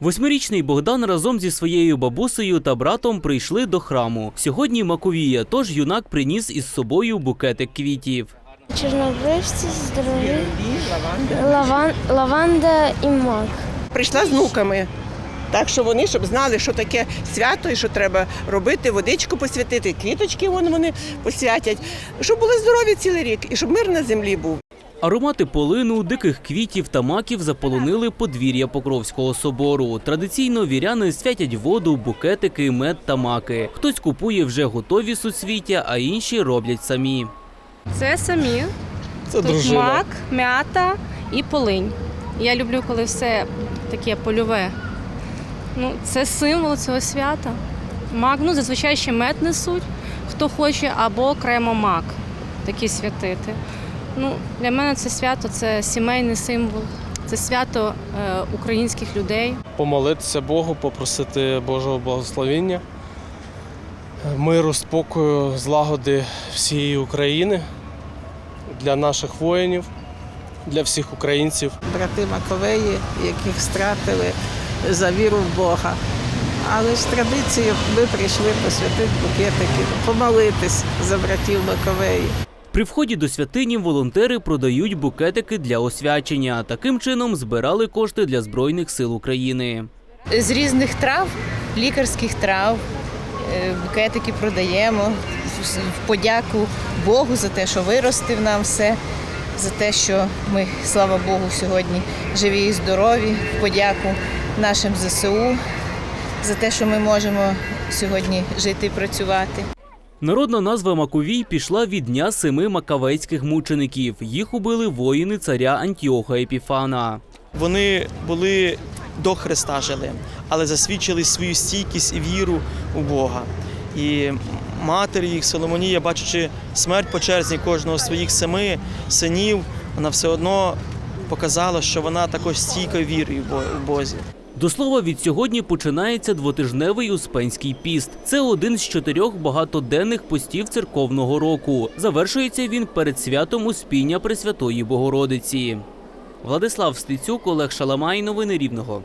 Восьмирічний Богдан разом зі своєю бабусею та братом прийшли до храму. Сьогодні Маковія, тож юнак приніс із собою букетик квітів. Чорнобривці, здорові, лаван, лаванда і мак. прийшла з внуками. Так що вони, щоб знали, що таке свято і що треба робити, водичку посвятити, квіточки вон вони посвятять, щоб були здорові цілий рік і щоб мир на землі був. Аромати полину, диких квітів та маків заполонили подвір'я Покровського собору. Традиційно віряни святять воду, букетики, мед та маки. Хтось купує вже готові суцвіття, а інші роблять самі. Це самі. Це Тут мак, м'ята і полинь. Я люблю, коли все таке польове. Ну, це символ цього свята. Мак, ну, зазвичай ще мед несуть, хто хоче, або окремо мак такий святити. Ну, для мене це свято це сімейний символ, це свято е, українських людей. Помолитися Богу, попросити Божого благословення, миру, спокою, злагоди всієї України для наших воїнів, для всіх українців. брати Маковеї, яких стратили за віру в Бога. Але ж традицією ми прийшли посвятити букетики, помолитись за братів Маковеї. При вході до святині волонтери продають букетики для освячення. Таким чином збирали кошти для збройних сил України. з різних трав, лікарських трав. е, Букетики продаємо в подяку Богу за те, що виростив нам все, за те, що ми, слава Богу, сьогодні живі і здорові, в подяку нашим ЗСУ, за те, що ми можемо сьогодні жити і працювати. Народна назва Маковій пішла від дня семи макавейських мучеників. Їх убили воїни царя Антіоха Епіфана. Вони були до Христа жили, але засвідчили свою стійкість і віру у Бога. І матір їх, Соломонія, бачачи смерть по черзі кожного з своїх семи синів, вона все одно показала, що вона також стійко вірує в Бозі. До слова, від сьогодні починається двотижневий Успенський піст. Це один з чотирьох багатоденних постів церковного року. Завершується він перед святом Успіння Пресвятої Богородиці. Владислав Стецюк, Олег Шаламай. Новини Рівного.